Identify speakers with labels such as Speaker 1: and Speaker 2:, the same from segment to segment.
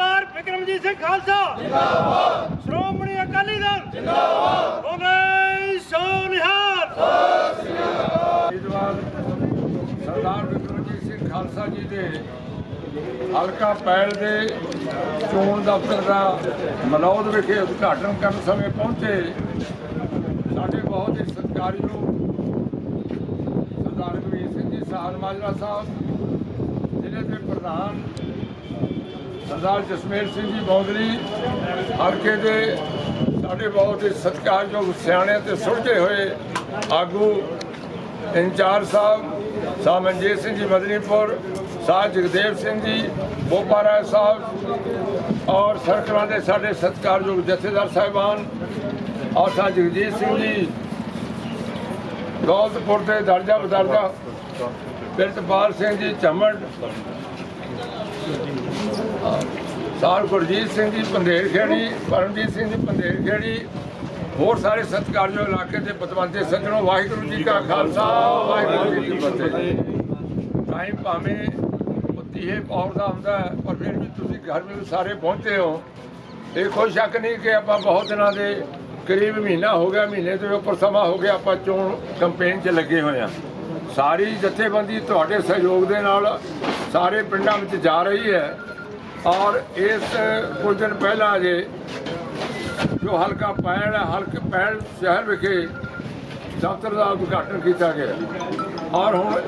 Speaker 1: ਸਰਦਾਰ ਵਿਕਰਮਜੀਤ ਸਿੰਘ ਖਾਲਸਾ। ਜਿੰਦਾਬਾਦ ਸ਼੍ਰੋਮਣੀ ਅਕਾਲੀ ਦਲ। ਜਿੰਦਾਬਾਦ ਬੋਲੇ ਸੋ
Speaker 2: ਸਰਦਾਰ ਵਿਕਰਮਜੀਤ ਸਿੰਘ ਖਾਲਸਾ ਜੀ ਦੇ ਹਲਕਾ ਪੈਲ ਦੇ ਚੋਣ ਦਫ਼ਤਰ ਦਾ ਮਲੌਦ ਵਿਖੇ ਉਦਘਾਟਨ ਕਰਨ ਸਮੇਂ ਪਹੁੰਚੇ। ਸਾਡੇ ਬਹੁਤ ਹੀ ਸਤਿਕਾਰਯੋਗ ਸਰਦਾਰ ਰਘਵੀਰ ਸਿੰਘ ਜੀ ਸਾਹਲ ਮਾਜਰਾ ਸਾਹਿਬ ਜ਼ਿਲ੍ਹੇ ਦੇ ਪ੍ਰਧਾਨ ਸਰਦਾਰ ਜਸਮੇਲ ਸਿੰਘ ਜੀ ਬੌਂਦਲੀ ਹਲਕੇ ਦੇ ਸਾਡੇ ਬਹੁਤ ਹੀ ਸਤਿਕਾਰਯੋਗ ਸਿਆਣੇ ਤੇ ਸੁਲਝੇ ਹੋਏ ਆਗੂ ਇੰਚਾਰਜ ਸਾਹਿਬ ਸਾਹਿਬ ਮਨਜੀਤ ਸਿੰਘ ਜੀ ਮਦਨੀਪੁਰ ਸਾਹਿਬ ਜਗਦੇਵ ਸਿੰਘ ਜੀ, ਬੋਪਾ ਰਾਏ ਸਾਹਿਬ ਔਰ ਸਰਕਲਾਂ ਦੇ ਸਾਡੇ ਸਤਿਕਾਰਯੋਗ ਜਥੇਦਾਰ ਸਾਹਿਬਾਨ, ਔਰ ਸਾਹਿਬ ਜਗਜੀਤ ਸਿੰਘ ਜੀ ਦੌਲਤਪੁਰ ਦੇ ਦਰਜਾ ਬਦਰਜਾ ਪ੍ਰਿਤਪਾਲ ਸਿੰਘ ਜੀ, ਝੰਮੜ ਸਾਰ ਗੁਰਜੀਤ ਸਿੰਘ ਜੀ ਪੰਧੇਰ ਖੇੜੀ, ਪਰਮਜੀਤ ਸਿੰਘ ਜੀ, ਪੰਦੇਰ ਖੇੜੀ, ਹੋਰ ਸਾਰੇ ਸਤਿਕਾਰਯੋਗ ਇਲਾਕੇ ਦੇ ਪਤਵੰਤੇ ਸੱਜਣੋ, ਵਾਹਿਗੁਰੂ ਜੀ ਕਾ ਖਾਲਸਾ, ਵਾਹਿਗੁਰੂ ਜੀ ਕੀ ਫਤਿਹ। ਟਾਈਮ ਭਾਵੇਂ ਉੱਤੀ ਹੈ ਦਾ ਹੁੰਦਾ ਪਰ ਫਿਰ ਵੀ ਤੁਸੀਂ ਘਰ ਵਿੱਚ ਸਾਰੇ ਪਹੁੰਚੇ ਹੋ। ਇਹ ਕੋਈ ਸ਼ੱਕ ਨਹੀਂ ਕਿ ਆਪਾਂ ਬਹੁਤ ਦਿਨਾਂ ਦੇ ਕਰੀਬ ਮਹੀਨਾ ਹੋ ਗਿਆ, ਮਹੀਨੇ ਤੋਂ ਉੱਪਰ ਸਮਾਂ ਹੋ ਗਿਆ, ਆਪਾਂ ਚੋਣ ਕੈਂਪੇਨ 'ਚ ਲੱਗੇ ਹੋਏ ਆ ਸਾਰੀ ਜਥੇਬੰਦੀ ਤੁਹਾਡੇ ਸਹਿਯੋਗ ਦੇ ਨਾਲ ਸਾਰੇ ਪਿੰਡਾਂ ਵਿੱਚ ਜਾ ਰਹੀ ਹੈ। ਔਰ ਇਸ ਕੁਝ ਦਿਨ ਪਹਿਲਾਂ ਜੇ ਜੋ ਹਲਕਾ ਪੈਣ ਹੈ, ਹਲਕੇ ਪੈਣ ਸ਼ਹਿਰ ਵਿਖੇ ਦਫ਼ਤਰ ਦਾ ਉਦਘਾਟਨ ਕੀਤਾ ਗਿਆ। ਔਰ ਹੁਣ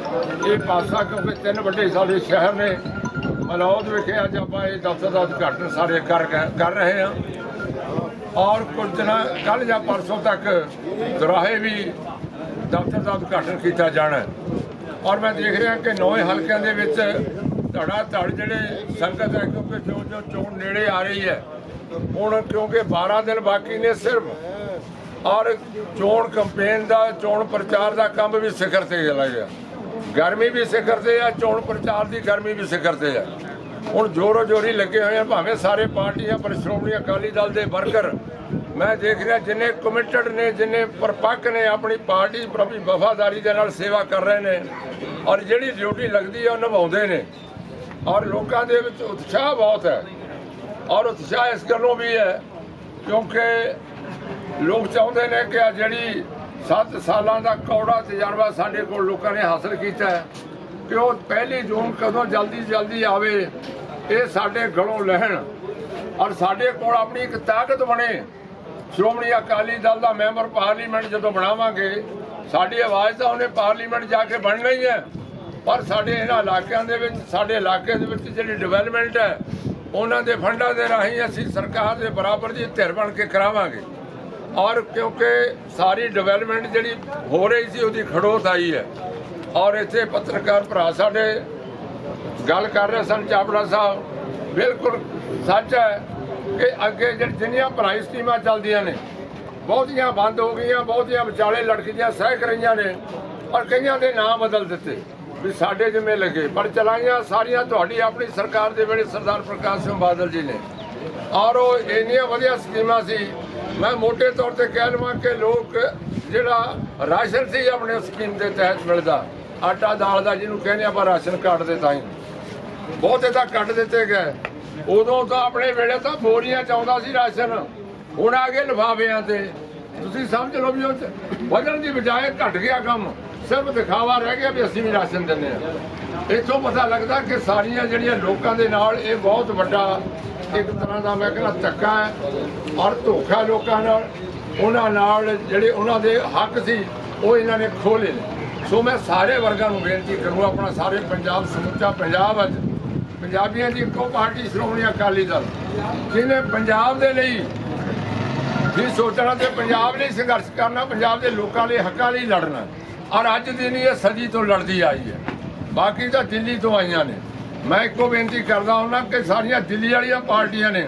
Speaker 2: ਇਹ ਪਾਸਾ ਕਿਉਂਕਿ ਤਿੰਨ ਵੱਡੇ ਸਾਡੇ ਸ਼ਹਿਰ ਨੇ, ਮਲੌਦ ਵਿਖੇ ਅੱਜ ਆਪਾਂ ਇਹ ਦਫ਼ਤਰ ਦਾ ਉਦਘਾਟਨ ਸਾਰੇ ਕਰ ਕਰ ਰਹੇ ਹਾਂ। ਔਰ ਕੁਝ ਦਿਨਾਂ ਕੱਲ ਜਾਂ ਪਰਸੋਂ ਤੱਕ ਦੁਰਾਹੇ ਵੀ ਦਫ਼ਤਰ ਦਾ ਉਦਘਾਟਨ ਕੀਤਾ ਜਾਣਾ ਔਰ ਮੈਂ ਦੇਖ ਰਿਹਾ ਕਿ ਨੌਵੇਂ ਹਲਕਿਆਂ ਦੇ ਵਿੱਚ ਧੜਾ ਧੜ ਜਿਹੜੇ ਸੰਗਤ ਹੈ, ਕਿਉਂਕਿ ਜੋ ਜੋ ਚੋਣ ਨੇੜੇ ਆ ਰਹੀ ਹੈ, ਹੁਣ ਕਿਉਂਕਿ 12 ਦਿਨ ਬਾਕੀ ਨੇ ਸਿਰਫ, ਔਰ ਚੋਣ ਕੰਪੇਨ ਦਾ, ਚੋਣ ਪ੍ਰਚਾਰ ਦਾ ਕੰਮ ਵੀ ਸਿਖਰ ਤੇ ਚਲਾ ਗਿਆ ਗਰਮੀ ਵੀ ਸਿਖਰ ਤੇ ਆ, ਚੋਣ ਪ੍ਰਚਾਰ ਦੀ ਗਰਮੀ ਵੀ ਸਿਖਰ ਤੇ ਆ। ਹੁਣ ਜੋਰੋ ਜੋਰੀ ਲੱਗੇ ਹੋਏ ਆ, ਭਾਵੇਂ ਸਾਰੇ ਪਾਰਟੀਆਂ, ਪਰ ਸ਼੍ਰੋਮਣੀ ਅਕਾਲੀ ਦਲ ਦੇ ਵਰਕਰ, ਮੈਂ ਦੇਖ ਰਿਹਾ ਜਿੰਨੇ ਕਮਿਟਡ ਨੇ, ਜਿੰਨੇ ਪਰਪੱਕ ਨੇ, ਆਪਣੀ ਪਾਰਟੀ ਪ੍ਰਤੀ ਵਫਾਦਾਰੀ ਦੇ ਨਾਲ ਸੇਵਾ ਕਰ ਰਹੇ ਨੇ, ਔਰ ਜਿਹੜੀ ਡਿਊਟੀ ਲੱਗਦੀ ਹੈ ਉਹ ਨਿਭਾਉਂਦੇ ਨੇ। ਔਰ ਲੋਕਾਂ ਦੇ ਵਿੱਚ ਉਤਸ਼ਾਹ ਬਹੁਤ ਹੈ। ਔਰ ਉਤਸ਼ਾਹ ਇਸ ਗੱਲੋਂ ਵੀ ਹੈ, ਕਿਉਂਕਿ ਲੋਕ ਚਾਹੁੰਦੇ ਨੇ ਕਿ ਆ ਜਿਹੜੀ 7 ਸਾਲਾਂ ਦਾ ਕੌੜਾ ਤਜਰਬਾ ਸਾਡੇ ਕੋਲ ਲੋਕਾਂ ਨੇ ਹਾਸਲ ਕੀਤਾ ਹੈ, ਕਿ ਉਹ ਪਹਿਲੀ ਜੂਨ ਕਦੋਂ ਜਲਦੀ ਜਲਦੀ ਆਵੇ, ਇਹ ਸਾਡੇ ਗਲੋਂ ਲਹਿਣ। ਔਰ ਸਾਡੇ ਕੋਲ ਆਪਣੀ ਇੱਕ ਤਾਕਤ ਬਣੇ। ਸ਼੍ਰੋਮਣੀ ਅਕਾਲੀ ਦਲ ਦਾ ਮੈਂਬਰ ਪਾਰਲੀਮੈਂਟ ਜਦੋਂ ਬਣਾਵਾਂਗੇ, ਸਾਡੀ ਆਵਾਜ਼ ਤਾਂ ਉਹਨੇ ਪਾਰਲੀਮੈਂਟ ਜਾ ਕੇ ਬਣਨਾ ਹੀ ਹੈ। ਪਰ ਸਾਡੇ ਇਹਨਾਂ ਇਲਾਕਿਆਂ ਦੇ ਵਿੱਚ, ਸਾਡੇ ਇਲਾਕੇ ਦੇ ਵਿੱਚ ਜਿਹੜੀ ਡਿਵੈਲਪਮੈਂਟ ਹੈ, ਉਹਨਾਂ ਦੇ ਫੰਡਾਂ ਦੇ ਰਾਹੀਂ ਅਸੀਂ ਸਰਕਾਰ ਦੇ ਬਰਾਬਰ ਦੀ ਧਿਰ ਬਣ ਕੇ ਕਰਾਵਾਂਗੇ। ਔਰ ਕਿਉਂਕਿ ਸਾਰੀ ਡਿਵੈਲਪਮੈਂਟ ਜਿਹੜੀ ਹੋ ਰਹੀ ਸੀ, ਉਹਦੀ ਖੜੋਤ ਆਈ ਹੈ। ਔਰ ਇੱਥੇ ਪੱਤਰਕਾਰ ਭਰਾ ਸਾਡੇ ਗੱਲ ਕਰ ਰਹੇ ਸਨ ਚਾਵੜਾ ਸਾਹਿਬ। ਬਿਲਕੁਲ ਸੱਚ ਹੈ ਕਿ ਅੱਗੇ ਜਿਹੜੀ ਜਿੰਨੀਆਂ ਭਲਾਈ ਸਕੀਮਾਂ ਚੱਲਦੀਆਂ ਨੇ, ਬਹੁਤੀਆਂ ਬੰਦ ਹੋ ਗਈਆਂ, ਬਹੁਤੀਆਂ ਵਿਚਾਲੇ ਲੜਕੀਆਂ ਸਹਿਕ ਰਹੀਆਂ ਨੇ, ਔਰ ਕਈਆਂ ਦੇ ਨਾਂ ਬਦਲ ਦਿੱਤੇ। ਵੀ ਸਾਡੇ ਜਿਵੇਂ ਲੱਗੇ। ਪਰ ਚਲਾਈਆਂ ਸਾਰੀਆਂ ਤੁਹਾਡੀ ਆਪਣੀ ਸਰਕਾਰ ਦੇ ਵੇਲੇ ਸਰਦਾਰ ਪ੍ਰਕਾਸ਼ ਸਿੰਘ ਬਾਦਲ ਜੀ ਨੇ। ਔਰ ਉਹ ਇੰਨੀਆਂ ਵਧੀਆ ਸਕੀਮਾਂ ਸੀ। ਮੈਂ ਮੋٹے ਤੌਰ ਤੇ ਕਹਿ ਲਵਾਂ ਕਿ ਲੋਕ ਜਿਹੜਾ ਰਾਸ਼ਨ ਸੀ ਆਪਣੇ ਸਕੀਮ ਦੇ ਤਹਿਤ ਮਿਲਦਾ, ਆਟਾ ਦਾਲ ਦਾ ਜਿਹਨੂੰ ਕਹਿੰਦੇ ਆਪਾਂ ਰਾਸ਼ਨ ਕਾਰਡ ਦੇ ਤਾਂ ਬਹੁਤੇ ਤਾਂ ਕੱਟ ਦਿੱਤੇ ਗਏ। ਉਦੋਂ ਤਾਂ ਆਪਣੇ ਵੇਲੇ ਤਾਂ ਬੋਰੀਆਂ ਚ ਆਉਂਦਾ ਸੀ ਰਾਸ਼ਨ। ਹੁਣ ਆ ਗਏ ਲਿਫਾਫਿਆਂ ਤੇ। ਤੁਸੀਂ ਸਮਝ ਲਓ ਵੀ ਉਹ 'ਚ ਵਧਣ ਦੀ ਬਜਾਏ ਘਟ ਗਿਆ ਕੰਮ। ਸਿਰਫ ਦਿਖਾਵਾ ਰਹਿ ਗਿਆ ਵੀ ਅਸੀਂ ਵੀ ਰਾਸ਼ਨ ਦਿੰਦੇ ਆ ਇੱਥੋਂ ਪਤਾ ਲੱਗਦਾ ਕਿ ਸਾਰੀਆਂ ਜਿਹੜੀਆਂ ਲੋਕਾਂ ਦੇ ਨਾਲ ਇਹ ਬਹੁਤ ਵੱਡਾ ਇੱਕ ਤਰ੍ਹਾਂ ਦਾ ਮੈਂ ਕਹਿੰਦਾ ਧੱਕਾ ਹੈ। ਔਰ ਧੋਖਾ ਲੋਕਾਂ ਨਾਲ, ਉਹਨਾਂ ਨਾਲ ਜਿਹੜੇ ਉਹਨਾਂ ਦੇ ਹੱਕ ਸੀ, ਉਹ ਇਹਨਾਂ ਨੇ ਖੋਲੇ ਨੇ। ਸੋ ਮੈਂ ਸਾਰੇ ਵਰਗਾਂ ਨੂੰ ਬੇਨਤੀ ਕਰੂੰ ਆਪਣਾ ਸਾਰੇ ਪੰਜਾਬ ਸਮੁੱਚਾ ਪੰਜਾਬ ਅੱਜ ਪੰਜਾਬੀਆਂ ਦੀ ਇੱਕੋ ਪਾਰਟੀ ਸ਼੍ਰੋਮਣੀ ਅਕਾਲੀ ਦਲ, ਜਿਹਨੇ ਪੰਜਾਬ ਦੇ ਲਈ ਵੀ ਸੋਚਣਾ ਤੇ ਪੰਜਾਬ ਲਈ ਸੰਘਰਸ਼ ਕਰਨਾ, ਪੰਜਾਬ ਦੇ ਲੋਕਾਂ ਲਈ ਹੱਕਾਂ ਲਈ ਲੜਨਾ। ਔਰ ਅੱਜ ਦੀ ਨਹੀਂ ਇਹ ਸਦੀ ਤੋਂ ਲੜਦੀ ਆਈ ਹੈ। ਬਾਕੀ ਤਾਂ ਦਿੱਲੀ ਤੋਂ ਆਈਆਂ ਨੇ। ਮੈਂ ਇੱਕੋ ਬੇਨਤੀ ਕਰਦਾ ਹਾਂ ਕਿ ਸਾਰੀਆਂ ਦਿੱਲੀ ਵਾਲੀਆਂ ਪਾਰਟੀਆਂ ਨੇ,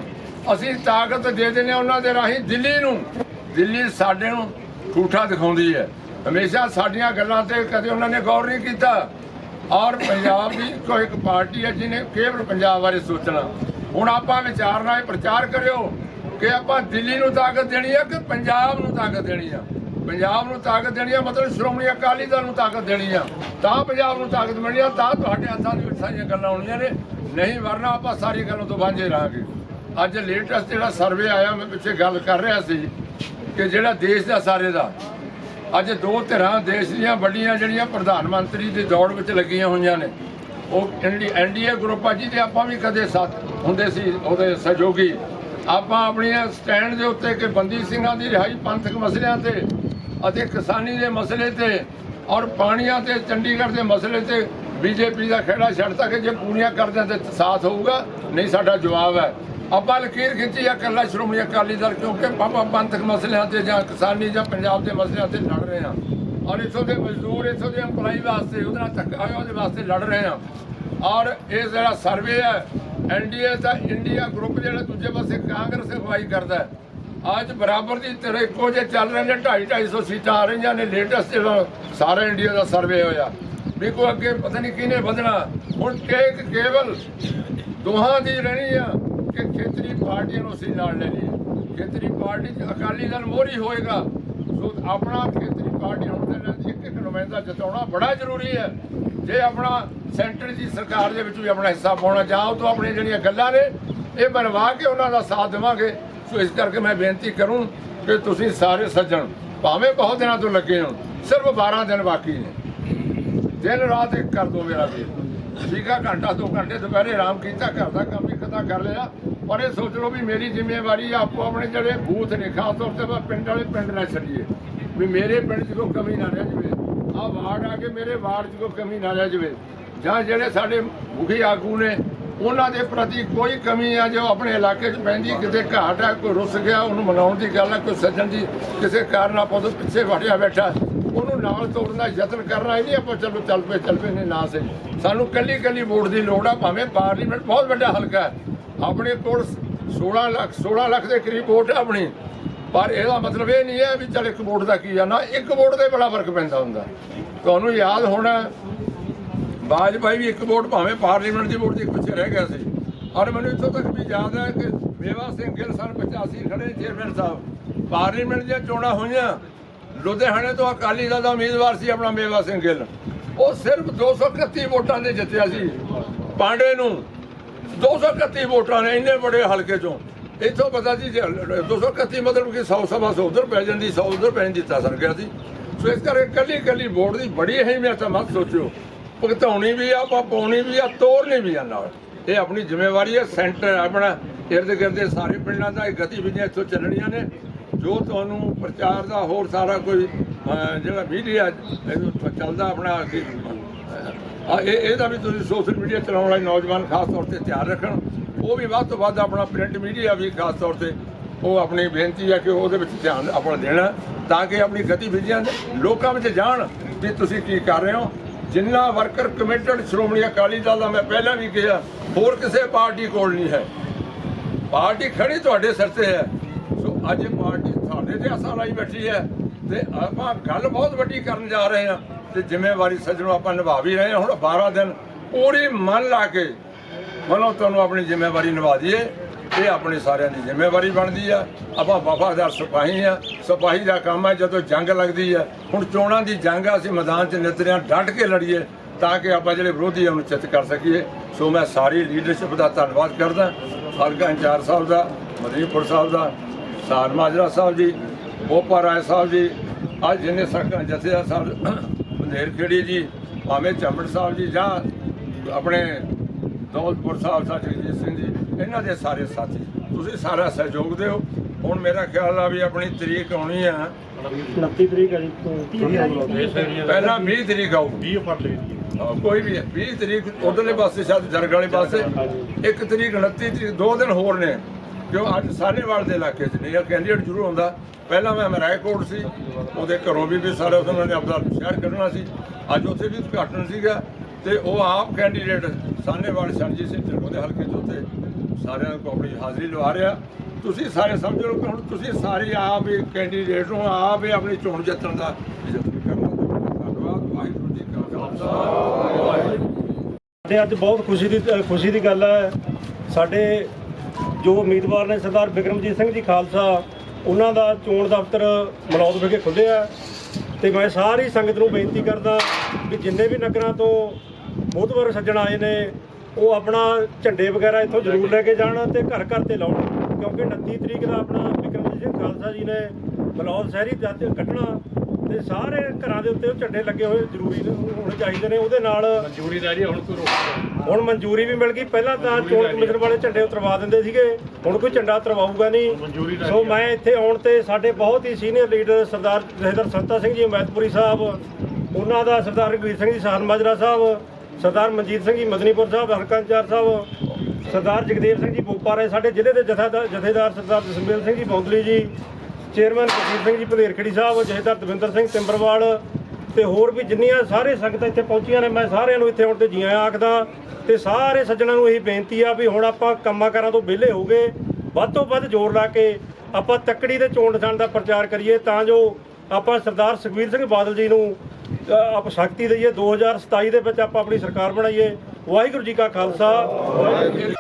Speaker 2: ਅਸੀਂ ਤਾਕਤ ਦੇ ਦਿੰਦੇ ਹਾਂ ਉਹਨਾਂ ਦੇ ਰਾਹੀਂ ਦਿੱਲੀ ਨੂੰ। ਦਿੱਲੀ ਸਾਡੇ ਨੂੰ ਠੂਠਾ ਦਿਖਾਉਂਦੀ ਹੈ। ਹਮੇਸ਼ਾ ਸਾਡੀਆਂ ਗੱਲਾਂ ਤੇ ਕਦੇ ਉਹਨਾਂ ਨੇ ਗੌਰ ਨਹੀਂ ਕੀਤਾ। ਔਰ ਪੰਜਾਬ ਦੀ ਕੋਈ ਇੱਕ ਪਾਰਟੀ ਹੈ ਜਿਹਨੇ ਕੇਵਲ ਪੰਜਾਬ ਬਾਰੇ ਸੋਚਣਾ। ਹੁਣ ਆਪਾਂ ਵਿਚਾਰਨਾ ਹੈ ਪ੍ਰਚਾਰ ਕਰਿਓ ਕਿ ਆਪਾਂ ਦਿੱਲੀ ਨੂੰ ਤਾਕਤ ਦੇਣੀ ਹੈ ਕਿ ਪੰਜਾਬ ਨੂੰ ਤਾਕਤ ਦੇਣੀ ਆ। ਪੰਜਾਬ ਨੂੰ ਤਾਕਤ ਦੇਣੀ ਆ, ਮਤਲਬ ਸ਼੍ਰੋਮਣੀ ਅਕਾਲੀ ਦਲ ਨੂੰ ਤਾਕਤ ਦੇਣੀ ਆ। ਤਾਂ ਪੰਜਾਬ ਨੂੰ ਤਾਕਤ ਮਿਲਣੀ ਆ, ਤਾਂ ਤੁਹਾਡੇ ਹੱਥਾਂ ਦੇ ਵਿੱਚ ਸਾਰੀਆਂ ਗੱਲਾਂ ਹੋਣੀਆਂ ਨੇ। ਨਹੀਂ ਵਰਨਾ ਆਪਾਂ ਸਾਰੀ ਗੱਲਾਂ ਤੋਂ ਵਾਂਝੇ ਰਹਾਂਗੇ। ਅੱਜ ਲੇਟੈਸਟ ਜਿਹੜਾ ਸਰਵੇ ਆਇਆ, ਮੈਂ ਪਿੱਛੇ ਗੱਲ ਕਰ ਰਿਹਾ ਸੀ ਕਿ ਜਿਹੜਾ ਦੇਸ਼ ਦਾ ਸਾਰੇ ਦਾ, ਅੱਜ ਦੋ ਧਿਰਾਂ ਦੇਸ਼ ਦੀਆਂ ਵੱਡੀਆਂ ਜਿਹੜੀਆਂ ਪ੍ਰਧਾਨ ਮੰਤਰੀ ਦੀ ਦੌੜ ਵਿੱਚ ਲੱਗੀਆਂ ਹੋਈਆਂ ਨੇ, ਉਹ ਐਨਡੀਏ ਗਰੁੱਪ ਆ, ਜਿਹਦੇ ਆਪਾਂ ਵੀ ਕਦੇ ਸਾਥ ਹੁੰਦੇ ਸੀ, ਉਹਦੇ ਸਹਿਯੋਗੀ। ਆਪਾਂ ਆਪਣੀਆਂ ਸਟੈਂਡ ਦੇ ਉੱਤੇ ਕਿ ਬੰਦੀ ਸਿੰਘਾਂ ਦੀ ਰਿਹਾਈ, ਪੰਥਕ ਮਸਲਿਆਂ ਤੇ ਅਤੇ ਕਿਸਾਨੀ ਦੇ ਮਸਲੇ ਤੇ ਔਰ ਪਾਣੀਆਂ ਤੇ, ਚੰਡੀਗੜ੍ਹ ਦੇ ਮਸਲੇ ਤੇ ਬੀਜੇਪੀ ਦਾ ਖੇੜਾ ਛੱਡ ਤੱਕ ਜੇ ਪੂਰੀਆਂ ਕਰਦੇ ਦਿਆਂ ਤੇ ਸਾਥ ਹੋਊਗਾ। ਨਹੀਂ, ਸਾਡਾ ਜਵਾਬ ਹੈ। ਆਪਾਂ ਲਕੀਰ ਖਿੱਚੀ ਆ ਕੱਲਾ ਸ਼੍ਰੋਮਣੀ ਅਕਾਲੀ ਦਲ, ਕਿਉਂਕਿ ਆਪਾਂ ਪੰਥਕ ਮਸਲਿਆਂ ਤੇ ਜਾਂ ਕਿਸਾਨੀ ਜਾਂ ਪੰਜਾਬ ਦੇ ਮਸਲਿਆਂ ਤੇ ਲੜ ਰਹੇ ਹਾਂ। ਔਰ ਇਥੋਂ ਦੇ ਮਜ਼ਦੂਰ, ਇਥੋਂ ਦੇ EMPLOYE ਵਾਸਤੇ, ਉਹਦੇ ਨਾਲ ਧੱਕਾ ਹੋਇਆ, ਉਹਦੇ ਵਾਸਤੇ ਲੜ ਰਹੇ ਹਾਂ। ਔਰ ਇਹ ਜਿਹੜਾ ਸਰਵੇ ਹੈ ਐਨਡੀਏ ਦਾ ਇੰਡੀਆ ਗਰੁੱਪ ਜਿਹੜਾ ਦੂਜੇ ਪਾਸੇ ਕਾਂਗਰਸ ਅਗਵਾਈ ਕਰਦਾ ਹੈ। ਅੱਜ ਬਰਾਬਰ ਦੀ ਤਰ੍ਹਾਂ ਇੱਕੋ ਜੇ ਚੱਲ ਰਹੇ ਨੇ 2.5 250 ਸੀਟਾਂ ਆ ਰਹੀਆਂ ਨੇ ਲੇਟੈਸਟ ਜਿਹੜਾ ਸਾਰਾ ਇੰਡੀਆ ਦਾ ਸਰਵੇ ਹੋਇਆ। ਵੀ ਕੋ ਅੱਗੇ ਪਤਾ ਨਹੀਂ ਕਿਹਨੇ ਵਧਣਾ। ਹੁਣ ਟੇਕ ਕੇਵਲ ਦੋਹਾਂ ਦੀ ਰਹਿਣੀ ਆ ਕਿ ਖੇਤਰੀ ਪਾਰਟੀਆਂ ਨੂੰ ਅਸੀਂ ਨਾਲ ਲੈਣੀ ਹੈ ਖੇਤਰੀ ਪਾਰਟੀ ਚ ਅਕਾਲੀ ਦਲ ਮੋਹਰੀ ਹੋਏਗਾ। ਸੋ ਆਪਣਾ ਖੇਤਰੀ ਪਾਰਟੀ ਹੁਣ ਦੇ ਨਾਲ ਇੱਕ ਇੱਕ ਨੁਮਾਇੰਦਾ ਜਿਤਾਉਣਾ ਬੜਾ ਜ਼ਰੂਰੀ ਹੈ। ਜੇ ਆਪਣਾ ਸੈਂਟਰ ਦੀ ਸਰਕਾਰ ਦੇ ਵਿੱਚ ਵੀ ਆਪਣਾ ਹਿੱਸਾ ਪਾਉਣਾ ਚਾਹੋ ਤਾਂ ਆਪਣੀਆਂ ਜਿਹੜੀਆਂ ਗੱਲਾਂ ਨੇ ਇਹ ਬਣਵਾ ਕੇ ਉਹਨਾਂ ਦਾ ਸਾਥ ਦੇਵਾਂਗੇ। ਸੋ ਇਸ ਕਰਕੇ ਮੈਂ ਬੇਨਤੀ ਕਰੂੰ ਕਿ ਤੁਸੀਂ ਸਾਰੇ ਸੱਜਣ, ਭਾਵੇਂ ਬਹੁਤ ਦਿਨਾਂ ਤੋਂ ਲੱਗੇ ਹੋ, ਸਿਰਫ 12 ਦਿਨ ਬਾਕੀ ਨੇ। ਦਿਨ ਰਾਤ ਇੱਕ ਕਰ ਦੋ ਮੇਰਾ ਵੀਰ। ਠੀਕਾ ਘੰਟਾ, ਦੋ ਘੰਟੇ ਦੁਪਹਿਰੇ ਆਰਾਮ ਕੀਤਾ, ਘਰ ਦਾ ਕੰਮ ਵੀ ਖਤਾ ਕਰ ਲਿਆ। ਪਰ ਇਹ ਸੋਚ ਲਓ ਵੀ ਮੇਰੀ ਜ਼ਿੰਮੇਵਾਰੀ ਆ, ਆਪੋ ਆਪਣੇ ਜਿਹੜੇ ਬੂਥ ਨੇ, ਖਾਸ ਤੌਰ ਤੇ ਮੈਂ ਪਿੰਡ ਵਾਲੇ ਪਿੰਡ ਨਾ ਛੱਡੀਏ। ਵੀ ਮੇਰੇ ਪਿੰਡ 'ਚ ਕੋਈ ਕਮੀ ਨਾ ਰਹਿ ਜਾਵੇ। ਆ ਵਾਰਡ ਆ ਕੇ ਮੇਰੇ ਵਾਰਡ 'ਚ ਕੋਈ ਕਮੀ ਨਾ ਰਹਿ ਜਾਵੇ। ਜਾਂ ਜਿਹੜੇ ਸਾਡੇ ਮੁਖੀ ਆਗੂ ਨੇ ਉਹਨਾਂ ਦੇ ਪ੍ਰਤੀ ਕੋਈ ਕਮੀ ਆ ਜੋ ਆਪਣੇ ਇਲਾਕੇ 'ਚ ਪੈਂਦੀ, ਕਿਤੇ ਘਾਟ ਆ, ਕੋਈ ਰੁੱਸ ਗਿਆ, ਉਹਨੂੰ ਮਨਾਉਣ ਦੀ ਗੱਲ ਆ, ਕੋਈ ਸੱਜਣ ਦੀ ਕਿਸੇ ਕਾਰਨ ਆਪਾਂ ਤੋਂ ਪਿੱਛੇ ਵੜਿਆ ਬੈਠਾ, ਉਹਨੂੰ ਨਾਲ ਤੋੜਨ ਦਾ ਯਤਨ ਕਰਨਾ ਇਹ ਨਹੀਂ ਆਪਾਂ ਚਲੋ ਚੱਲ ਪਏ ਚੱਲ ਪਏ ਨੇ ਨਾ ਸਹੀ ਸਾਨੂੰ ਕੱਲੀ ਕੱਲੀ ਵੋਟ ਦੀ ਲੋੜ ਆ, ਭਾਵੇਂ ਪਾਰਲੀਮੈਂਟ ਬਹੁਤ ਵੱਡਾ ਹਲਕਾ ਹੈ, ਆਪਣੇ ਕੋਲ 16 ਲੱਖ 16 ਲੱਖ ਦੇ ਕਰੀਬ ਵੋਟ ਹੈ ਆਪਣੀ, ਪਰ ਇਹਦਾ ਮਤਲਬ ਇਹ ਨਹੀਂ ਹੈ ਵੀ ਚੱਲ ਇੱਕ ਵੋਟ ਦਾ ਕੀ ਆ, ਨਾ ਇੱਕ ਵੋਟ ਦੇ ਬੜਾ ਫ਼ਰਕ ਪੈਂਦਾ ਹੁੰਦਾ। ਤੁਹਾਨੂੰ ਯਾਦ ਹੋਣਾ ਬਾਜਪਾਈ ਵੀ ਇੱਕ ਵੋਟ ਭਾਵੇਂ ਪਾਰਲੀਮੈਂਟ ਦੀ ਵੋਟ ਦੇ ਪਿੱਛੇ ਰਹਿ ਗਿਆ ਸੀ। ਔਰ ਮੈਨੂੰ ਇੱਥੋਂ ਤੱਕ ਵੀ ਯਾਦ ਹੈ ਕਿ ਮੇਵਾ ਸਿੰਘ ਗਿੱਲ ਸਨ 85 ਖੜੇ ਚੇਅਰਮੈਨ ਸਾਹਿਬ। ਪਾਰਲੀਮੈਂਟ ਦੀਆਂ ਚੋਣਾਂ ਹੋਈਆਂ। ਲੁਧਿਆਣੇ ਤੋਂ ਅਕਾਲੀ ਦਲ ਦਾ ਉਮੀਦਵਾਰ ਸੀ ਆਪਣਾ ਮੇਵਾ ਸਿੰਘ ਗਿੱਲ। ਉਹ ਸਿਰਫ 231 ਵੋਟਾਂ ਦੇ ਜਿੱਤਿਆ ਸੀ। ਪਾਂਡੇ ਨੂੰ 231 ਵੋਟਾਂ ਨੇ ਇੰਨੇ ਬੜੇ ਹਲਕੇ ਚੋਂ। ਇੱਥੋਂ ਪਤਾ ਸੀ ਜੇ 231 ਮਤਲਬ ਕਿ 100 ਸਭਾ ਸੌ ਉਧਰ ਪੈ ਜਾਂਦੀ 100 ਉਧਰ ਪੈ ਜਾਂਦੀ ਤਾਂ ਸਰ ਗਿਆ ਸੀ। ਸੋ ਇਸ ਕਰਕੇ ਕੱਲੀ ਕੱਲੀ ਵੋਟ ਦੀ ਬੜੀ ਅਹਿਮੀਅਤ ਹੈ, ਮਤ ਸੋਚਿਓ। ਭੁਗਤਾਉਣੀ ਵੀ ਆ, ਆਪਾਂ ਪਾਉਣੀ ਵੀ ਆ ਤੋੜਨੀ ਵੀ ਆ ਨਾਲ। ਇਹ ਆਪਣੀ ਜ਼ਿੰਮੇਵਾਰੀ ਹੈ, ਸੈਂਟਰ ਆਪਣਾ, ਇਰਦ ਗਿਰਦ ਦੇ ਸਾਰੇ ਪਿੰਡਾਂ ਦਾ, ਇਹ ਗਤੀਵਿਧੀਆਂ ਇੱਥੋਂ ਚੱਲਣੀਆਂ ਨੇ। ਜੋ ਤੁਹਾਨੂੰ ਪ੍ਰਚਾਰ ਦਾ ਹੋਰ ਸਾਰਾ ਕੋਈ ਜਿਹੜਾ ਮੀਡੀਆ ਚੱਲਦਾ ਆਪਣਾ ਇਹ, ਇਹਦਾ ਵੀ ਤੁਸੀਂ ਸੋਸ਼ਲ ਮੀਡੀਆ ਚਲਾਉਣ ਵਾਲੇ ਨੌਜਵਾਨ ਖਾਸ ਤੌਰ ਤੇ ਧਿਆਨ ਰੱਖਣ। ਉਹ ਵੀ ਵੱਧ ਤੋਂ ਵੱਧ ਆਪਣਾ ਪ੍ਰਿੰਟ ਮੀਡੀਆ ਵੀ ਖਾਸ ਤੌਰ ਤੇ ਉਹ ਆਪਣੀ ਬੇਨਤੀ ਹੈ ਕਿ ਉਹਦੇ ਵਿੱਚ ਧਿਆਨ ਆਪਣਾ ਦੇਣਾ, ਤਾਂ ਕਿ ਆਪਣੀ ਗਤੀਵਿਧੀਆਂ ਲੋਕਾਂ ਵਿੱਚ ਜਾਣ ਵੀ ਤੁਸੀਂ ਕੀ ਕਰ ਰਹੇ ਹੋ। ਜਿੰਨਾ ਵਰਕਰ ਕਮਿਟਡ ਸ਼੍ਰੋਮਣੀ ਅਕਾਲੀ ਦਲ ਦਾ ਮੈਂ ਪਹਿਲਾਂ ਵੀ ਕਿਹਾ, ਹੋਰ ਕਿਸੇ ਪਾਰਟੀ ਕੋਲ ਨਹੀਂ ਹੈ। ਪਾਰਟੀ ਖੜੀ ਤੁਹਾਡੇ ਸਿਰ ਤੇ ਹੈ। ਸੋ ਅੱਜ ਪਾਰਟੀ ਤੁਹਾਡੇ ਤੇ ਆਸਾਂ ਲਾਈ ਬੈਠੀ ਹੈ ਤੇ ਆਪਾਂ ਗੱਲ ਬਹੁਤ ਵੱਡੀ ਕਰਨ ਜਾ ਰਹੇ ਹਾਂ ਤੇ ਜ਼ਿੰਮੇਵਾਰੀ ਸੱਜਣੋ ਆਪਾਂ ਨਿਭਾ ਵੀ ਰਹੇ ਹਾਂ। ਹੁਣ 12 ਦਿਨ ਪੂਰੀ ਮਨ ਲਾ ਕੇ ਮਨੋਂ ਤੁਹਾਨੂੰ ਆਪਣੀ ਜ਼ਿੰਮੇਵਾਰੀ ਨਿਭਾ ਦਈਏ। ਇਹ ਆਪਣੀ ਸਾਰਿਆਂ ਦੀ ਜ਼ਿੰਮੇਵਾਰੀ ਬਣਦੀ ਆ। ਆਪਾਂ ਵਫਾਦਾਰ ਸਿਪਾਹੀ ਆ। ਸਿਪਾਹੀ ਦਾ ਕੰਮ ਹੈ ਜਦੋਂ ਜੰਗ ਲੱਗਦੀ ਹੈ ਹੁਣ ਚੋਣਾਂ ਦੀ ਜੰਗ ਆ, ਅਸੀਂ ਮੈਦਾਨ 'ਚ ਨਿਤਰਿਆਂ ਡਟ ਕੇ ਲੜੀਏ ਤਾਂ ਕਿ ਆਪਾਂ ਜਿਹੜੇ ਵਿਰੋਧੀ ਆ, ਉਹਨੂੰ ਚਿੱਤ ਕਰ ਸਕੀਏ। ਸੋ ਮੈਂ ਸਾਰੀ ਲੀਡਰਸ਼ਿਪ ਦਾ ਧੰਨਵਾਦ ਕਰਦਾ। ਹਲਕਾ ਇੰਚਾਰਜ ਸਾਹਿਬ ਦਾ, ਮਦੀਪੁਰ ਸਾਹਿਬ ਦਾ, ਸਾਰ ਮਾਜਰਾ ਸਾਹਿਬ ਜੀ, ਬੋਪਾ ਰਾਏ ਸਾਹਿਬ ਜੀ, ਅੱਜ ਜਿੰਨੇ ਸਰਕਾਰ ਜਥੇਦਾਰ ਸਾਹਿਬ ਬੰਦੇਰ ਖੇੜੀ ਜੀ, ਭਾਵੇਂ ਚੰਬੜ ਸਾਹਿਬ ਜੀ ਜਾਂ ਆਪਣੇ ਦੌਲਤਪੁਰ ਸਾਹਿਬ ਸਾਹਿਬ ਜਗਜੀਤ ਸਿੰਘ ਜੀ ਇਹਨਾਂ ਦੇ ਸਾਰੇ ਸਾਥੀ ਤੁਸੀਂ ਸਾਰਾ ਸਹਿਯੋਗ ਦਿਓ। ਹੁਣ ਮੇਰਾ ਖਿਆਲ ਆ ਵੀ ਆਪਣੀ ਤਰੀਕ ਆਉਣੀ ਆ।
Speaker 3: 29 ਤਰੀਕ ਹੈ ਜੀ
Speaker 2: ਪਹਿਲਾਂ 20 ਤਰੀਕ ਆਊ।
Speaker 3: 20 ਫੜ ਲਈ
Speaker 2: ਕੋਈ ਵੀ ਹੈ 20 ਤਰੀਕ ਉਧਰਲੇ ਪਾਸੇ ਸ਼ਾਇਦ ਜਰਗ ਵਾਲੇ ਪਾਸੇ। 1 ਤਰੀਕ 29 ਤਰੀਕ ਦੋ ਦਿਨ ਹੋਰ ਨੇ। ਕਿਉਂ ਅੱਜ ਸਾਨੇਵਾਲ ਦੇ ਇਲਾਕੇ 'ਚ ਨਹੀਂ ਕੈਂਡੀਡੇਟ ਜ਼ਰੂਰ ਹੁੰਦਾ। ਪਹਿਲਾਂ ਮੈਂ ਮਰਾਇਕੋਟ ਸੀ ਉਹਦੇ ਘਰੋਂ ਵੀ ਵੀ ਸਾਰੇ ਉਹਨਾਂ ਨੇ ਆਪਦਾ ਸ਼ਹਿਰ ਕੱਢਣਾ ਸੀ। ਅੱਜ ਉੱਥੇ ਵੀ ਉਦਘਾਟਨ ਸੀਗਾ। ਤੇ ਉਹ ਆਪ ਕੈਂਡੀਡੇਟ ਸਾਨੇਵਾਲ ਸਰਜੀਤ ਸਿੰਘ ਢਿੱਲੋਂ ਦੇ ਹਲਕੇ ਤੋਂ ਉੱਥੇ ਸਾਰਿਆਂ ਨੂੰ ਆਪਣੀ ਹਾਜ਼ਰੀ ਲਵਾ ਰਿਹਾ। ਤੁਸੀਂ ਸਾਰੇ ਸਮਝ ਲਓ ਕਿ ਹੁਣ ਤੁਸੀਂ ਸਾਰੇ ਆਪ ਹੀ ਕੈਂਡੀਡੇਟ ਹੋ, ਆਪ ਹੀ ਆਪਣੀ ਚੋਣ ਜਿੱਤਣ ਦਾ ਯਤਨ ਕਰਨਾ ਧੰਨਵਾਦ, ਵਾਹਿਗੁਰੂ ਜੀ ਕਾ ਖਾਲਸਾ। ਵਾਹਿਗੁਰੂ ਜੀ ਕੀ
Speaker 3: ਅੱਜ ਬਹੁਤ ਖੁਸ਼ੀ ਦੀ ਖੁਸ਼ੀ ਦੀ ਗੱਲ ਹੈ। ਸਾਡੇ ਜੋ ਉਮੀਦਵਾਰ ਨੇ ਸਰਦਾਰ ਬਿਕਰਮਜੀਤ ਸਿੰਘ ਜੀ ਖਾਲਸਾ, ਉਹਨਾਂ ਦਾ ਚੋਣ ਦਫ਼ਤਰ ਮਲੌਦ ਵਿਖੇ ਖੁੱਲ੍ਹਿਆ ਤੇ ਮੈਂ ਸਾਰੀ ਸੰਗਤ ਨੂੰ ਬੇਨਤੀ ਕਰਦਾ ਵੀ ਜਿੰਨੇ ਵੀ ਨਗਰਾਂ ਤੋਂ ਮੋਹਤਵਰ ਸੱਜਣ ਆਏ ਨੇ ਉਹ ਆਪਣਾ ਝੰਡੇ ਵਗੈਰਾ ਇੱਥੋਂ ਜ਼ਰੂਰ ਲੈ ਕੇ ਜਾਣ ਤੇ ਘਰ ਘਰ ਤੇ ਲਾਉਣ ਕਿਉਂਕਿ 29 ਤਰੀਕ ਦਾ ਆਪਣਾ ਵਿਕਰਮਜੀਤ ਸਿੰਘ ਖਾਲਸਾ ਜੀ ਨੇ ਮਲੌਦ ਸ਼ਹਿਰੀ ਜੱਜ ਕੱਢਣਾ ਤੇ ਸਾਰੇ ਘਰਾਂ ਦੇ ਉੱਤੇ ਉਹ ਝੰਡੇ ਲੱਗੇ ਹੋਏ ਜ਼ਰੂਰੀ ਨੇ- ਹੋਣੇ ਚਾਹੀਦੇ ਨੇ ਉਹਦੇ ਨਾਲ
Speaker 4: ਮਨਜ਼ੂਰੀ ਦਾ ਜੀ ਹੁਣ ਕੋਈ ਰੋਕ
Speaker 3: ਹੁਣ ਮਨਜ਼ੂਰੀ ਵੀ ਮਿਲ ਗਈ ਪਹਿਲਾਂ ਤਾਂ ਚੋਣ ਕਮਿਸ਼ਨ ਵਾਲੇ ਝੰਡੇ ਉਤਰਵਾ ਦਿੰਦੇ ਸੀਗੇ ਹੁਣ ਕੋਈ ਝੰਡਾ ਉਤਰਵਾਊਗਾ ਨਹੀਂ।
Speaker 4: ਦਾ
Speaker 3: ਸੋ ਮੈਂ ਇੱਥੇ ਆਉਣ ਤੇ ਸਾਡੇ ਬਹੁਤ ਹੀ ਸੀਨੀਅਰ ਲੀਡਰ ਸਰਦਾਰ ਜਥੇਦਾਰ ਸੰਤਾ ਸਿੰਘ ਜੀ ਮੈਤਪੁਰੀ ਸਾਹਿਬ ਉਹਨਾਂ ਦਾ ਸਰਦਾਰ ਰਘਵੀਰ ਸਿੰਘ ਜੀ ਸਾਹਨ ਮਾਜਰਾ ਸਾਹਿਬ ਸਰਦਾਰ ਮਨਜੀਤ ਸਿੰਘ ਜੀ ਮਦਨੀਪੁਰ ਸਾਹਿਬ, ਹਲਕਾ ਇੰਚਾਰਜ ਸਾਹਿਬ, ਸਰਦਾਰ ਜਗਦੇਵ ਸਿੰਘ ਜੀ ਬੋਪਾਰੇ ਸਾਡੇ ਜ਼ਿਲ੍ਹੇ ਦੇ ਜਥੇਦਾਰ ਜਥੇਦਾਰ ਸਰਦਾਰ ਜਸਮੇਲ ਸਿੰਘ ਜੀ ਬੌਂਦਲੀ ਜੀ, ਚੇਅਰਮੈਨ ਕੁਲਦੀਪ ਸਿੰਘ ਜੀ ਭਲੇਰਖੜੀ ਸਾਹਿਬ, ਜਥੇਦਾਰ ਦਵਿੰਦਰ ਸਿੰਘ ਟਿੰਬਰਵਾਲ ਤੇ ਹੋਰ ਵੀ ਜਿੰਨੀਆਂ ਸਾਰੇ ਸੰਗਤਾਂ ਇੱਥੇ ਪਹੁੰਚੀਆਂ ਨੇ, ਮੈਂ ਸਾਰਿਆਂ ਨੂੰ ਇੱਥੇ ਆਉਣ ਤੇ ਜੀਆਂ ਆਖਦਾ ਤੇ ਸਾਰੇ ਸੱਜਣਾਂ ਨੂੰ ਇਹੀ ਬੇਨਤੀ ਆ ਵੀ ਹੁਣ ਆਪਾਂ ਕੰਮਾਂ ਕਾਰਾਂ ਤੋਂ ਵਿਹਲੇ ਹੋ ਗਏ, ਵੱਧ ਤੋਂ ਵੱਧ ਜ਼ੋਰ ਲਾ ਕੇ ਆਪਾਂ ਤੱਕੜੀ ਦੇ ਚੋਣ ਨਿਸ਼ਾਨ ਦਾ ਪ੍ਰਚਾਰ ਕਰੀਏ ਤਾਂ ਜੋ ਆਪਾਂ ਸਰਦਾਰ ਸੁਖਬੀਰ ਸਿੰਘ ਬਾਦਲ ਜੀ ਨੂੰ ਆਪ ਸ਼ਕਤੀ ਦਈਏ। 2027 ਦੇ ਵਿੱਚ ਆਪਾਂ ਆਪਣੀ ਸਰਕਾਰ ਬਣਾਈਏ। ਵਾਹਿਗੁਰੂ ਜੀ ਕਾ ਖਾਲਸਾ। ਵਾਹਿਗੁਰੂ ਜੀ